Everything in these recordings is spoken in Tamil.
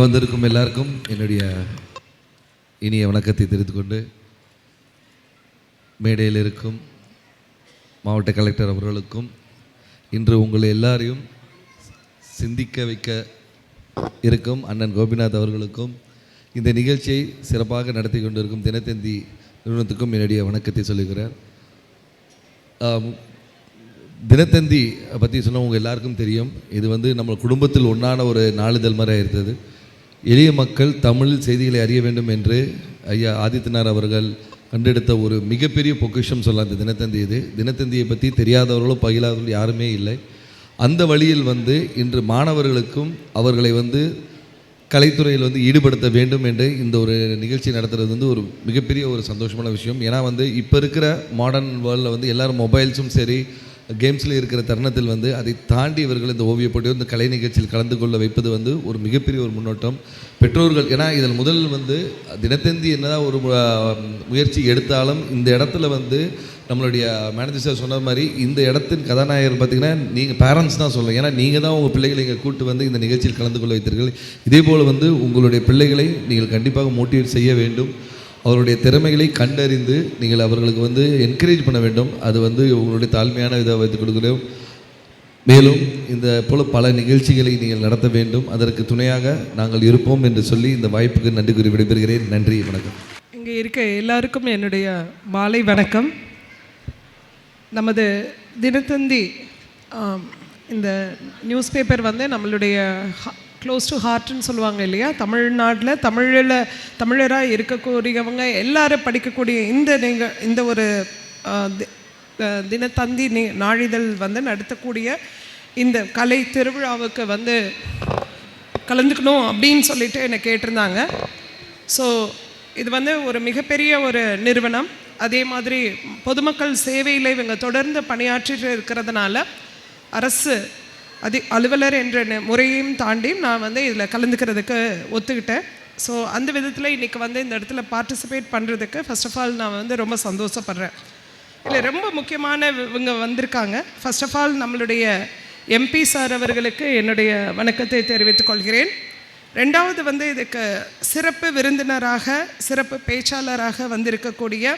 வந்திருக்கும் எல்லாருக்கும் என்னுடைய இனிய வணக்கத்தை தெரிந்து கொண்டு மேடையில் இருக்கும் மாவட்ட கலெக்டர் அவர்களுக்கும் இன்று உங்களை எல்லாரையும் சிந்திக்க வைக்க இருக்கும் அண்ணன் கோபிநாத் அவர்களுக்கும் இந்த நிகழ்ச்சியை சிறப்பாக நடத்தி கொண்டிருக்கும் தினத்தந்தி நிறுவனத்துக்கும் என்னுடைய வணக்கத்தை சொல்லுகிறார். தினத்தந்தி பற்றி சொன்ன உங்கள் எல்லாருக்கும் தெரியும். இது வந்து நம்ம குடும்பத்தில் ஒன்றான ஒரு நாளிதழ் மாதிரி இருந்தது எளிய மக்கள் தமிழில் செய்திகளை அறிய வேண்டும் என்று ஐயா ஆதித்யநாத் அவர்கள் கண்டெடுத்த ஒரு மிகப்பெரிய பொக்கிஷம் சொல்லலாம் இந்த தினத்தந்தி இது. தினத்தந்தியை பற்றி தெரியாதவர்களோ பகிலாதவர்கள் யாருமே இல்லை. அந்த வழியில் வந்து இன்று மாணவர்களுக்கும் அவர்களை வந்து கலைத்துறையில் வந்து ஈடுபடுத்த வேண்டும் என்று இந்த ஒரு நிகழ்ச்சி நடத்துகிறது வந்து ஒரு மிகப்பெரிய ஒரு சந்தோஷமான விஷயம். ஏன்னா வந்து இப்போ இருக்கிற மாடர்ன் வேர்ல்டில் வந்து எல்லாரும் மொபைல்ஸும் சரி கேம்ஸில் இருக்கிற தருணத்தில் வந்து அதை தாண்டி இவர்கள் இந்த ஓவியப் போட்டியோ இந்த கலை நிகழ்ச்சியில் கலந்து கொள்ள வைப்பது வந்து ஒரு மிகப்பெரிய ஒரு முன்னோட்டம். பெற்றோர்கள் ஏன்னா இதில் முதல் வந்து தினத்தந்தி என்னதான் ஒரு முயற்சி எடுத்தாலும் இந்த இடத்துல வந்து நம்மளுடைய மேனேஜர் சார் சொன்ன மாதிரி இந்த இடத்தின் கதாநாயகர் பார்த்தீங்கன்னா நீங்கள் பேரண்ட்ஸ் தான் சொல்லணும். ஏன்னா நீங்கள் தான் உங்கள் பிள்ளைகளை இங்கே கூட்டு வந்து இந்த நிகழ்ச்சியில் கலந்து கொள்ள வைத்தீர்கள். இதே போல் வந்து உங்களுடைய பிள்ளைகளை நீங்கள் கண்டிப்பாக மோட்டிவேட் செய்ய வேண்டும். அவருடைய திறமைகளை கண்டறிந்து நீங்கள் அவர்களுக்கு வந்து என்கரேஜ் பண்ண வேண்டும். அது வந்து உங்களுடைய தாழ்மையான இதை வைத்துக் கொடுக்கிறோம் மேலும் இந்த போல பல நிகழ்ச்சிகளை நீங்கள் நடத்த வேண்டும். அதற்கு துணையாக நாங்கள் இருப்போம் என்று சொல்லி இந்த வாய்ப்புக்கு நன்றி கூறி விடைபெறுகிறேன். நன்றி வணக்கம். இங்கே இருக்க எல்லாருக்கும் என்னுடைய மாலை வணக்கம். நமது தினத்தந்தி இந்த நியூஸ் பேப்பர் வந்து நம்மளுடைய க்ளோஸ் டு ஹார்ட்னு சொல்லுவாங்க இல்லையா? தமிழ்நாட்டில் தமிழில் தமிழராக இருக்கக்கூடியவங்க எல்லாரும் படிக்கக்கூடிய இந்த நீங்கள் இந்த ஒரு தி- தினத்தந்தி நீ நாளிதழ் வந்து நடத்தக்கூடிய இந்த கலை திருவிழாவுக்கு வந்து கலந்துக்கணும் அப்படின்னு சொல்லிட்டு என்னை கேட்டிருந்தாங்க. ஸோ இது வந்து ஒரு மிகப்பெரிய ஒரு நிறுவனம். அதே மாதிரி பொதுமக்கள் சேவையில் இவங்க தொடர்ந்து பணியாற்றிட்டு இருக்கிறதுனால அரசு அதி அலுவலர் என்ற நி- முறையையும் தாண்டி நான் வந்து இதில் கலந்துக்கிறதுக்கு ஒத்துக்கிட்டேன். ஸோ அந்த விதத்தில் இன்றைக்கி வந்து இந்த இடத்துல பார்ட்டிசிபேட் பண்ணுறதுக்கு ஃபர்ஸ்ட் ஆஃப் ஆல் நான் வந்து ரொம்ப சந்தோஷப்படுறேன். இல்லை ரொம்ப முக்கியமான இவங்க வந்திருக்காங்க. ஃபர்ஸ்ட் ஆஃப் ஆல் நம்மளுடைய எம்பி சார் அவர்களுக்கு என்னுடைய வணக்கத்தை தெரிவித்துக் கொள்கிறேன். ரெண்டாவது வந்து இதுக்கு சிறப்பு விருந்தினராக சிறப்பு பேச்சாளராக வந்திருக்கக்கூடிய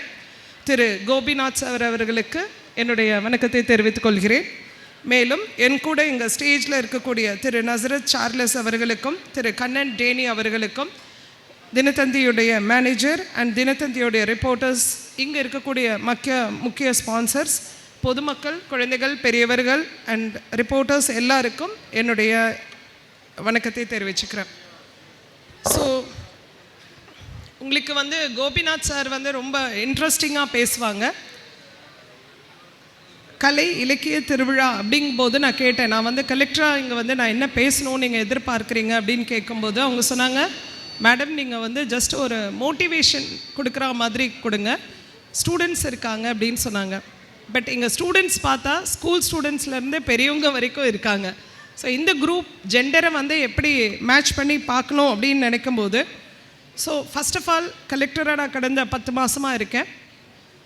திரு. கோபிநாத் சார் அவர்களுக்கு என்னுடைய வணக்கத்தை தெரிவித்துக் கொள்கிறேன். மேலும் என் கூட இங்கே ஸ்டேஜில் இருக்கக்கூடிய திரு நசரத் சார்லஸ் அவர்களுக்கும் திரு கண்ணன் டேனி அவர்களுக்கும் தினத்தந்தியுடைய மேனேஜர் அண்ட் தினத்தந்தியுடைய ரிப்போர்ட்டர்ஸ் இங்கே இருக்கக்கூடிய முக்கிய முக்கிய ஸ்பான்சர்ஸ் பொதுமக்கள் குழந்தைகள் பெரியவர்கள் அண்ட் ரிப்போர்ட்டர்ஸ் எல்லாருக்கும் என்னுடைய வணக்கத்தை தெரிவிச்சுக்கிறேன். ஸோ உங்களுக்கு வந்து கோபிநாத் சார் வந்து ரொம்ப இன்ட்ரெஸ்டிங்காக பேசுவாங்க. கலை இலக்கிய திருவிழா அப்படிங்கும்போது நான் கேட்டேன். நான் வந்து கலெக்டராக இங்கே வந்து நான் என்ன பேசணும்னு நீங்கள் எதிர்பார்க்குறீங்க? அப்படின்னு கேட்கும்போது அவங்க சொன்னாங்க மேடம் நீங்கள் வந்து ஜஸ்ட் ஒரு மோட்டிவேஷன் கொடுக்குற மாதிரி கொடுங்க. ஸ்டூடெண்ட்ஸ் இருக்காங்க அப்படின்னு சொன்னாங்க. பட் இங்கே ஸ்டூடெண்ட்ஸ் பார்த்தா ஸ்கூல் ஸ்டூடெண்ட்ஸ்லேருந்து பெரியவங்க வரைக்கும் இருக்காங்க. ஸோ இந்த குரூப் ஜெண்டரை வந்து எப்படி மேட்ச் பண்ணி பார்க்கணும் அப்படின்னு நினைக்கும் போது ஸோ ஃபர்ஸ்ட் ஆஃப் ஆல் கலெக்டராக நான் கடந்த பத்து மாதமாக இருக்கேன்.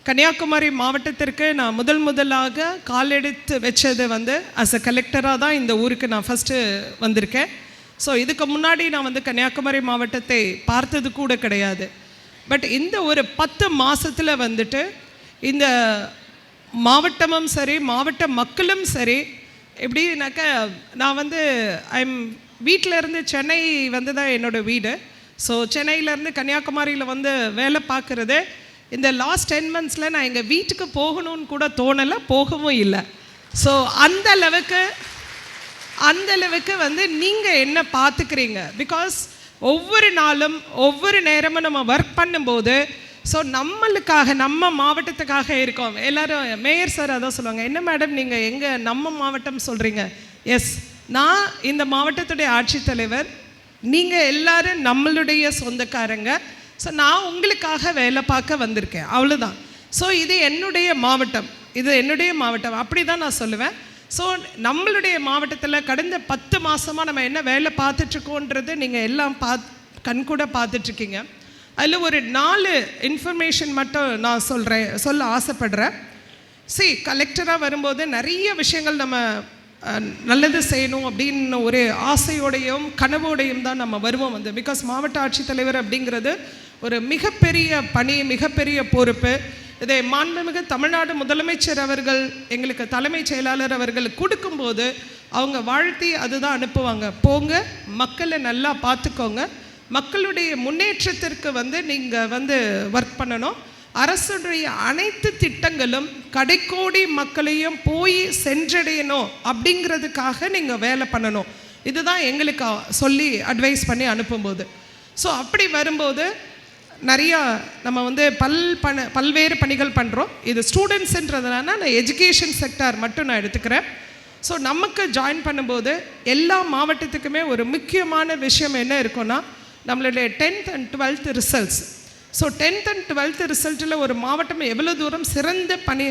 கன்னியாகுமரி மாவட்டத்திற்கு நான் முதல் முதலாக காலெடுத்து வச்சது வந்து அஸ் அ கலெக்டராக தான் இந்த ஊருக்கு நான் ஃபஸ்ட்டு வந்திருக்கேன். ஸோ இதுக்கு முன்னாடி நான் வந்து கன்னியாகுமரி மாவட்டத்தை பார்த்தது கூட கிடையாது. பட் இந்த ஒரு பத்து மாதத்தில் வந்துட்டு இந்த மாவட்டமும் சரி மாவட்ட மக்களும் சரி எப்படின்னாக்கா நான் வந்து ஐம் வீட்டில் இருந்து சென்னை வந்து தான் என்னோடய வீடு. ஸோ சென்னையிலேருந்து கன்னியாகுமரியில் வந்து வேலை பார்க்குறது இந்த லாஸ்ட் டென் மந்த்ஸில் நான் எங்கள் வீட்டுக்கு போகணும்னு கூட தோணலை போகவும் இல்லை. ஸோ அந்த அளவுக்கு அந்த அளவுக்கு வந்து நீங்கள் என்ன பார்த்துக்கிறீங்க பிகாஸ் ஒவ்வொரு நாளும் ஒவ்வொரு நேரமும் நம்ம ஒர்க் பண்ணும்போது ஸோ நம்மளுக்காக நம்ம மாவட்டத்துக்காக இருக்கோம். எல்லோரும் மேயர் சார் அதான் சொல்லுவாங்க என்ன மேடம் நீங்கள் எங்கே நம்ம மாவட்டம் சொல்கிறீங்க எஸ் நான் இந்த மாவட்டத்துடைய ஆட்சித்தலைவர் நீங்கள் எல்லாரும் நம்மளுடைய சொந்தக்காரங்க. ஸோ நான் உங்களுக்காக வேலை பார்க்க வந்திருக்கேன். அவ்வளோதான் ஸோ இது என்னுடைய மாவட்டம். இது என்னுடைய மாவட்டம். அப்படி தான் நான் சொல்லுவேன். ஸோ நம்மளுடைய மாவட்டத்தில் கடந்த பத்து மாதமாக நம்ம என்ன வேலை பார்த்துட்ருக்கோன்றது நீங்கள் எல்லாம் பாத் கண்கூட பார்த்துட்ருக்கீங்க அதில் ஒரு நாலு இன்ஃபர்மேஷன் மட்டும் நான் சொல்கிறேன் சொல்ல ஆசைப்படுறேன். சி கலெக்டராக வரும்போது நிறைய விஷயங்கள் நம்ம நல்லது செய்யணும் அப்படின்னு ஒரு ஆசையோடையும் கனவோடையும் தான் நம்ம வருவோம் வந்து. பிகாஸ் மாவட்ட ஆட்சித்தலைவர் அப்படிங்கிறது ஒரு மிகப்பெரிய பணி மிகப்பெரிய பொறுப்பு. இதை மாண்புமிகு தமிழ்நாடு முதலமைச்சர் அவர்கள் எங்களுக்கு தலைமைச் செயலாளர் அவர்கள் கொடுக்கும்போது அவங்க வாழ்த்தி அதுதான் அனுப்புவாங்க. போங்க மக்களை நல்லா பார்த்துக்கோங்க. மக்களுடைய முன்னேற்றத்திற்கு வந்து நீங்கள் வந்து ஒர்க் பண்ணணும். அரசுடைய அனைத்து திட்டங்களும் கடைக்கோடி மக்களையும் போய் சென்றடையணும் அப்படிங்கிறதுக்காக நீங்கள் வேலை பண்ணணும். இதுதான் எங்களுக்கு சொல்லி அட்வைஸ் பண்ணி அனுப்பும்போது. ஸோ அப்படி வரும்போது நிறையா நம்ம வந்து பல் பண பல்வேறு பணிகள் பண்ணுறோம் இது ஸ்டூடெண்ட்ஸுன்றதுனால நான் எஜுகேஷன் செக்டார் மட்டும் நான் எடுத்துக்கிறேன். ஸோ நமக்கு ஜாயின் பண்ணும்போது எல்லா மாவட்டத்துக்குமே ஒரு முக்கியமான விஷயம் என்ன இருக்குன்னா நம்மளுடைய tenth and twelfth results so tenth and twelfth ரிசல்ட்டில் ஒரு மாவட்டம் எவ்வளோ தூரம் சிறந்த பணி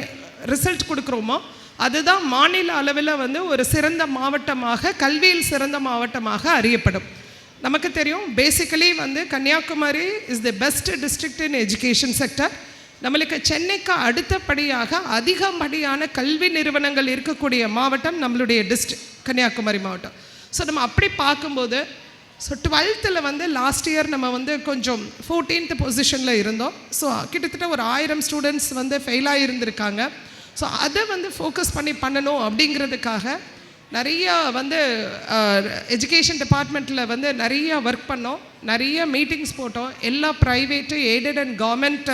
ரிசல்ட் கொடுக்குறோமோ அதுதான் மாநில அளவில் வந்து ஒரு சிறந்த மாவட்டமாக கல்வியில் சிறந்த மாவட்டமாக அறியப்படும். நமக்கு தெரியும் பேசிக்கலி வந்து Kanyakumari is the best district in education sector நம்மளுக்கு சென்னைக்கு அடுத்தபடியாக அதிகப்படியான கல்வி நிறுவனங்கள் இருக்கக்கூடிய மாவட்டம் நம்மளுடைய டிஸ்ட்ரிக் கன்னியாகுமரி மாவட்டம். ஸோ நம்ம அப்படி பார்க்கும்போது ஸோ டுவெல்த்தில் வந்து லாஸ்ட் இயர் நம்ம வந்து கொஞ்சம் ஃபோர்டீன்த் பொசிஷனில் இருந்தோம். ஸோ கிட்டத்தட்ட ஒரு ஆயிரம் ஸ்டூடெண்ட்ஸ் வந்து ஃபெயிலாக இருந்திருக்காங்க ஸோ அதை வந்து ஃபோக்கஸ் பண்ணி பண்ணணும் அப்படிங்கிறதுக்காக நிறைய வந்து எஜுகேஷன் டிபார்ட்மெண்ட்டில் வந்து நிறைய ஒர்க் பண்ணோம். நிறைய மீட்டிங்ஸ் போட்டோம். எல்லா private aided and government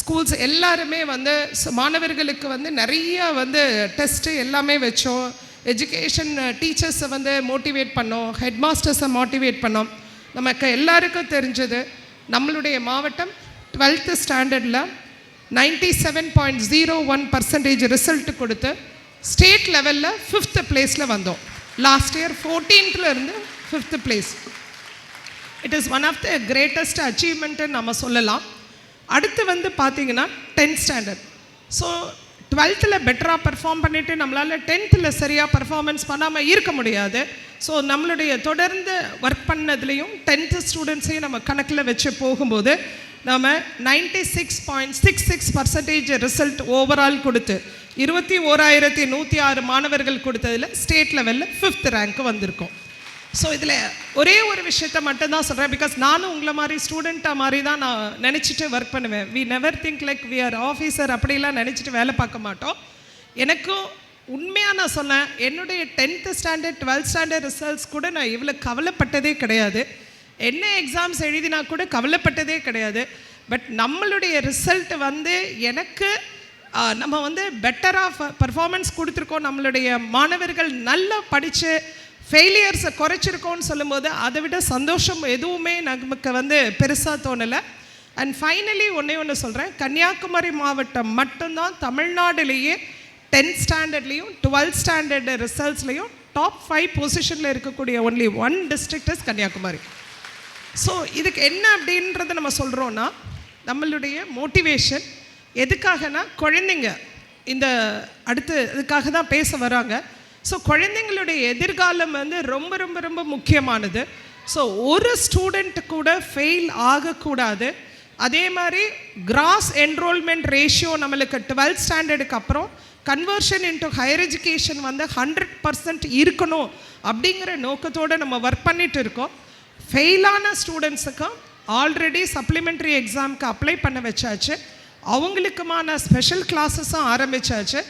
schools எல்லாருமே வந்து மாணவர்களுக்கு வந்து நிறைய வந்து டெஸ்ட்டு எல்லாமே வச்சோம். எஜுகேஷன் டீச்சர்ஸை uh, வந்து மோட்டிவேட் பண்ணோம். ஹெட் மாஸ்டர்ஸை மோட்டிவேட் பண்ணோம். நமக்கு எல்லாருக்கும் தெரிஞ்சது நம்மளுடைய மாவட்டம் டுவெல்த்து ஸ்டாண்டர்டில் ninety seven point zero one percentage result கொடுத்து ஸ்டேட் லெவலில் ஃபிஃப்த்து பிளேஸில் வந்தோம். லாஸ்ட் இயர் ஃபோர்டீன்த்தில் இருந்து fifth place it is one of the greatest அச்சீவ்மெண்ட்டுன்னு நம்ம சொல்லலாம். அடுத்து வந்து பார்த்தீங்கன்னா டென்த் ஸ்டாண்டர்ட் ஸோ டுவெல்த்தில் பெட்டராக பெர்ஃபார்ம் பண்ணிவிட்டு நம்மளால் டென்த்தில் சரியாக பர்ஃபார்மன்ஸ் பண்ணாமல் இருக்க முடியாது. ஸோ நம்மளுடைய தொடர்ந்து ஒர்க் பண்ணதுலேயும் டென்த்து ஸ்டூடெண்ட்ஸையும் நம்ம கணக்கில் வச்சு போகும்போது நாம் ninety six point six six percentage result overall கொடுத்து இருபத்தி ஓராயிரத்தி நூற்றி ஆறு மாணவர்கள் கொடுத்ததில் ஸ்டேட் லெவலில் ஃபிஃப்த் ரேங்க் வந்திருக்கோம். ஸோ இதில் ஒரே ஒரு விஷயத்த மட்டும்தான் சொல்கிறேன் பிகாஸ் நானும் உங்களை மாதிரி ஸ்டூடெண்ட்டாக மாதிரி தான் நான் நினச்சிட்டு ஒர்க் பண்ணுவேன். We never think like we are officer அப்படிலாம் நினச்சிட்டு வேலை பார்க்க மாட்டோம். எனக்கும் உண்மையாக நான் சொன்னேன் என்னுடைய tenth standard twelfth standard results கூட நான் இவ்வளோ கவலைப்பட்டதே கிடையாது. என்ன எக்ஸாம்ஸ் எழுதினா கூட கவலைப்பட்டதே கிடையாது. பட் நம்மளுடைய ரிசல்ட் வந்து எனக்கு நம்ம வந்து பெட்டராக பர்ஃபார்மன்ஸ் கொடுத்துருக்கோம். நம்மளுடைய மாணவர்கள் நல்லா படித்து ஃபெயிலியர்ஸை குறைச்சிருக்கோன்னு சொல்லும்போது அதை விட சந்தோஷம் எதுவுமே நமக்கு வந்து பெருசாக தோணலை. அண்ட் ஃபைனலி ஒன்றே ஒன்று சொல்கிறேன் கன்னியாகுமரி மாவட்டம் மட்டும்தான் தமிழ்நாடுலேயே டென்த் ஸ்டாண்டர்ட்லேயும் டுவெல்த் ஸ்டாண்டர்டு ரிசல்ட்ஸ்லேயும் டாப் ஃபைவ் பொசிஷனில் இருக்கக்கூடிய only one district is Kanyakumari. So இதுக்கு என்ன அப்படின்றத நம்ம சொல்கிறோன்னா நம்மளுடைய மோட்டிவேஷன் எதுக்காகனா குழந்தைங்க இந்த அடுத்து இதுக்காக தான் பேச வராங்க. ஸோ குழந்தைங்களுடைய எதிர்காலம் வந்து ரொம்ப ரொம்ப ரொம்ப முக்கியமானது. ஸோ ஒரு ஸ்டூடெண்ட் கூட ஃபெயில் ஆகக்கூடாது. அதே மாதிரி கிராஸ் என்ரோல்மெண்ட் ரேஷியோ நம்மளுக்கு டுவெல்த் ஸ்டாண்டர்டுக்கு அப்புறம் கன்வர்ஷன் இன்டு ஹையர் எஜுகேஷன் வந்து ஹண்ட்ரட் பர்சன்ட் இருக்கணும் அப்படிங்கிற நோக்கத்தோடு நம்ம ஒர்க் பண்ணிட்டு இருக்கோம். ஃபெயிலான ஸ்டூடெண்ட்ஸுக்கும் ஆல்ரெடி சப்ளிமெண்ட்ரி எக்ஸாமுக்கு அப்ளை பண்ண வச்சாச்சு. அவங்களுக்குமான ஸ்பெஷல் கிளாஸஸும் ஆரம்பிச்சாச்சு.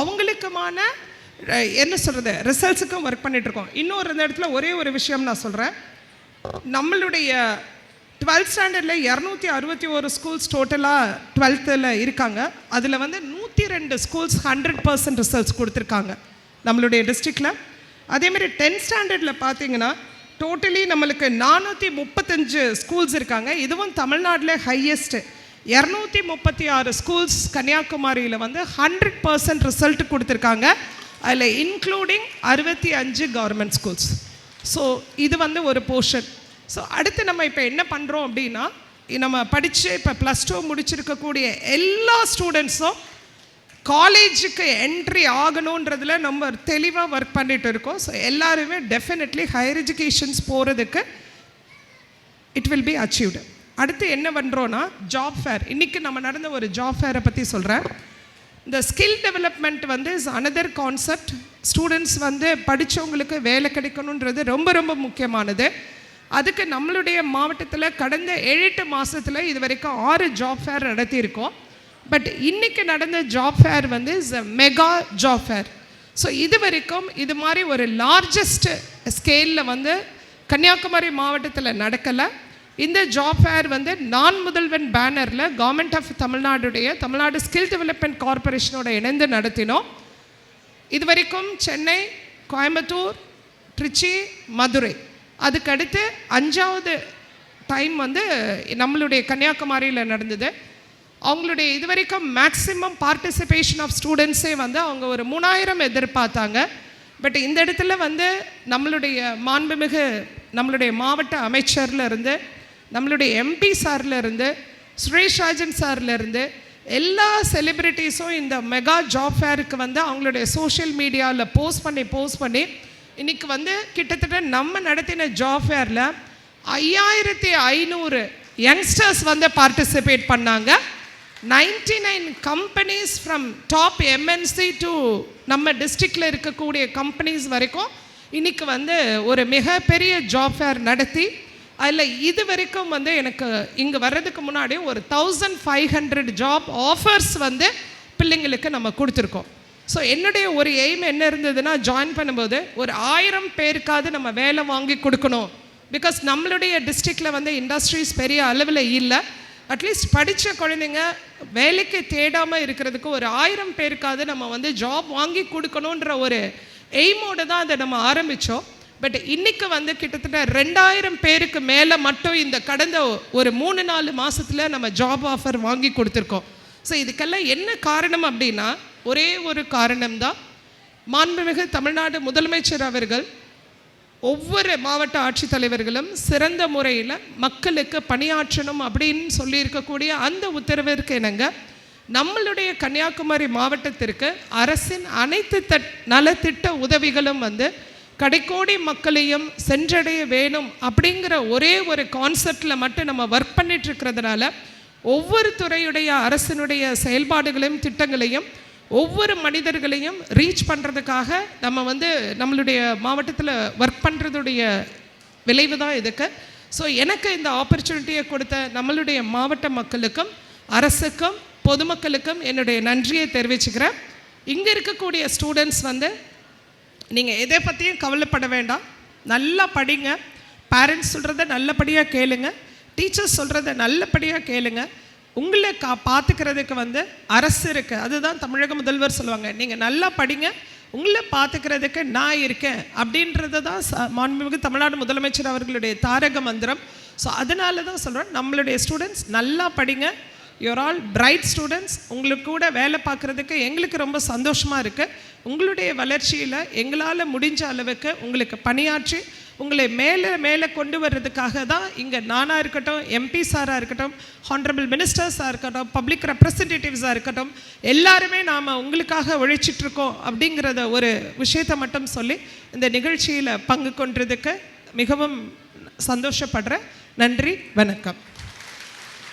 அவங்களுக்குமான என்ன சொல்கிறது ரிசல்ட்ஸுக்கும் ஒர்க் பண்ணிகிட்ருக்கோம் இன்னொரு இந்த இடத்துல ஒரே ஒரு விஷயம் நான் சொல்கிறேன் நம்மளுடைய டுவெல்த் ஸ்டாண்டர்டில் இரநூத்தி அறுபத்தி ஒரு ஸ்கூல்ஸ் டோட்டலாக டுவெல்த்தில் இருக்காங்க. அதில் வந்து நூற்றி ரெண்டு ஸ்கூல்ஸ் ஹண்ட்ரட் பர்சன்ட் ரிசல்ட்ஸ் கொடுத்துருக்காங்க நம்மளுடைய டிஸ்ட்ரிக்டில் அதேமாதிரி டென்த் ஸ்டாண்டர்டில் பார்த்தீங்கன்னா டோட்டலி நம்மளுக்கு நானூற்றி முப்பத்தஞ்சு ஸ்கூல்ஸ் இருக்காங்க. இதுவும் தமிழ்நாட்டில் ஹையஸ்ட்டு இரநூத்தி முப்பத்தி ஆறு ஸ்கூல்ஸ் கன்னியாகுமரியில் வந்து ஹண்ட்ரட் பர்சன்ட் ரிசல்ட் கொடுத்துருக்காங்க. அதில் இன்க்ளூடிங் அறுபத்தி அஞ்சு கவர்மெண்ட் ஸ்கூல்ஸ் ஸோ இது வந்து ஒரு போர்ஷன் ஸோ அடுத்து நம்ம இப்போ என்ன பண்ணுறோம் அப்படின்னா நம்ம படித்து இப்போ ப்ளஸ் டூ முடிச்சிருக்கக்கூடிய எல்லா ஸ்டூடெண்ட்ஸும் காலேஜுக்கு என்ட்ரி ஆகணுன்றதுல நம்ம தெளிவாக ஒர்க் பண்ணிட்டு இருக்கோம். ஸோ எல்லாருமே டெஃபினெட்லி ஹையர் எஜுகேஷன்ஸ் போகிறதுக்கு இட் வில் பி அச்சீவ்டு அடுத்து என்ன பண்ணுறோன்னா ஜாப் ஃபேர் இன்றைக்கி நம்ம நடந்த ஒரு ஜாப் ஃபேரை பற்றி சொல்கிறேன் இந்த ஸ்கில் டெவலப்மெண்ட் வந்து இஸ் அனதர் கான்செப்ட் ஸ்டூடெண்ட்ஸ் வந்து படித்தவங்களுக்கு வேலை கிடைக்கணுன்றது ரொம்ப ரொம்ப முக்கியமானது. அதுக்கு நம்மளுடைய மாவட்டத்தில் கடந்த ஏழு எட்டு மாதத்தில் இது வரைக்கும் ஆறு ஜாப் ஃபேர் நடத்தியிருக்கோம். பட் இன்னைக்கு நடந்த ஜாப் ஃபேர் வந்து is a mega job fair so இது வரைக்கும் இது மாதிரி ஒரு லார்ஜஸ்ட் ஸ்கேலில் வந்து கன்னியாகுமரி மாவட்டத்தில் நடக்கலை. இந்த ஜாப் ஃபேர் வந்து நான் முதல்வன் பேனரில் கவர்மெண்ட் ஆஃப் தமிழ்நாடுடைய தமிழ்நாடு ஸ்கில் டெவலப்மெண்ட் கார்ப்பரேஷனோட இணைந்து நடத்தினோம். இது வரைக்கும் சென்னை கோயம்புத்தூர் திருச்சி மதுரை. அதுக்கடுத்து அஞ்சாவது டைம் வந்து நம்மளுடைய கன்னியாகுமரியில் நடந்தது. அவங்களுடைய இது வரைக்கும் மேக்ஸிமம் பார்ட்டிசிபேஷன் ஆஃப் ஸ்டூடெண்ட்ஸே வந்து அவங்க ஒரு மூணாயிரம் எதிர்பார்த்தாங்க. பட் இந்த இடத்துல வந்து நம்மளுடைய மாண்புமிகு நம்மளுடைய மாவட்ட அமைச்சரில் இருந்து நம்மளுடைய எம்பி சார்ல இருந்து சுரேஷ் ராஜன் சார்லேருந்து எல்லா செலிப்ரிட்டிஸும் இந்த மெகா ஜாப் ஃபேருக்கு வந்து அவங்களுடைய சோஷியல் மீடியாவில் போஸ்ட் பண்ணி போஸ்ட் பண்ணி இன்றைக்கி வந்து கிட்டத்தட்ட நம்ம நடத்தின ஜாப் ஃபேரில் ஐயாயிரத்தி ஐநூறு யங்ஸ்டர்ஸ் வந்து பார்ட்டிசிபேட் பண்ணாங்க. Ninety nine companies from top MNC to நம்ம டிஸ்ட்ரிக்டில் இருக்கக்கூடிய கம்பெனிஸ் வரைக்கும் இன்றைக்கி வந்து ஒரு மிகப்பெரிய ஜாப் ஃபேர் நடத்தி அதில் இது வரைக்கும் வந்து எனக்கு இங்கே வர்றதுக்கு முன்னாடி ஒரு thousand five hundred job offers வந்து பிள்ளைங்களுக்கு நம்ம கொடுத்துருக்கோம். ஸோ என்னுடைய ஒரு எய்ம் என்ன இருந்ததுன்னா ஜாயின் பண்ணும்போது ஒரு ஆயிரம் பேருக்காவது நம்ம வேலை வாங்கி கொடுக்கணும். பிகாஸ் நம்மளுடைய டிஸ்ட்ரிக்டில் வந்து இண்டஸ்ட்ரீஸ் பெரிய அளவில் இல்லை. அட்லீஸ்ட் படித்த குழந்தைங்க வேலைக்கு தேடாமல் இருக்கிறதுக்கு ஒரு ஆயிரம் பேருக்காவது நம்ம வந்து ஜாப் வாங்கி கொடுக்கணுன்ற ஒரு எய்மோடு தான் அதை நம்ம ஆரம்பித்தோம் பட் இன்னைக்கு வந்து கிட்டத்தட்ட ரெண்டாயிரம் பேருக்கு மேலே மட்டும் இந்த கடந்த ஒரு மூணு நாலு மாதத்தில் நம்ம ஜாப் ஆஃபர் வாங்கி கொடுத்துருக்கோம். ஸோ இதுக்கெல்லாம் என்ன காரணம் அப்படின்னா ஒரே ஒரு காரணம்தான். மாண்புமிகு தமிழ்நாடு முதலமைச்சர் அவர்கள் ஒவ்வொரு மாவட்ட ஆட்சித்தலைவர்களும் சிறந்த முறையில் மக்களுக்கு பணியாற்றணும் அப்படின்னு சொல்லியிருக்கக்கூடிய அந்த உத்தரவிற்கு இணங்க நம்மளுடைய கன்னியாகுமரி மாவட்டத்திற்கு அரசின் அனைத்து தட் நலத்திட்ட உதவிகளும் வந்து கடைக்கோடி மக்களையும் சென்றடைய வேணும் அப்படிங்கிற ஒரே ஒரு கான்செப்டில் மட்டும் நம்ம ஒர்க் பண்ணிட்டு இருக்கிறதுனால ஒவ்வொரு துறையுடைய அரசினுடைய செயல்பாடுகளையும் திட்டங்களையும் ஒவ்வொரு மனிதர்களையும் ரீச் பண்ணுறதுக்காக நம்ம வந்து நம்மளுடைய மாவட்டத்தில் ஒர்க் பண்ணுறதுடைய விளைவு தான் இதுக்கு. ஸோ எனக்கு இந்த ஆப்பர்ச்சுனிட்டியை கொடுத்த நம்மளுடைய மாவட்ட மக்களுக்கும் அரசுக்கும் பொதுமக்களுக்கும் என்னுடைய நன்றியை தெரிவிச்சுக்கிறேன். இங்கே இருக்கக்கூடிய ஸ்டூடெண்ட்ஸ் வந்து நீங்கள் எதை பற்றியும் கவலைப்பட வேண்டாம். நல்லா படிங்க. பேரண்ட்ஸ் சொல்கிறத நல்லபடியாக கேளுங்க. டீச்சர்ஸ் சொல்கிறத நல்லபடியாக கேளுங்க. உங்களை கா பார்த்துக்கிறதுக்கு வந்து அரசு இருக்குது அதுதான் தமிழக முதல்வர் சொல்லுவாங்க. நீங்கள் நல்லா படிங்க. உங்களை பார்த்துக்கிறதுக்கு நான் இருக்கேன் அப்படின்றது தான் மாண்புமிகு தமிழ்நாடு முதலமைச்சர் அவர்களுடைய தாரக மந்திரம். ஸோ அதனால தான் சொல்கிறேன் நம்மளுடைய ஸ்டூடெண்ட்ஸ் நல்லா படிங்க. யூஆர் ஆல் பிரைட் ஸ்டூடெண்ட்ஸ் உங்களுக்கு கூட வேலை பார்க்குறதுக்கு எங்களுக்கு ரொம்ப சந்தோஷமாக இருக்குது உங்களுடைய வளர்ச்சியில் எங்களால் முடிஞ்ச அளவுக்கு உங்களுக்கு பணியாற்றி உங்களை மேலே மேலே கொண்டு வர்றதுக்காக தான் இங்கே நானாக இருக்கட்டும் எம்பி சாராக இருக்கட்டும் ஹானரபிள் மினிஸ்டர்ஸாக இருக்கட்டும் பப்ளிக் ரெப்ரசன்டேட்டிவ்ஸாக இருக்கட்டும் எல்லாருமே நாம் உங்களுக்காக உழைச்சிட்ருக்கோம் அப்படிங்கிறத ஒரு விஷயத்தை மட்டும் சொல்லி இந்த நிகழ்ச்சியில் பங்கு கொண்டதுக்கு மிகவும் சந்தோஷப்படுறேன். நன்றி வணக்கம்.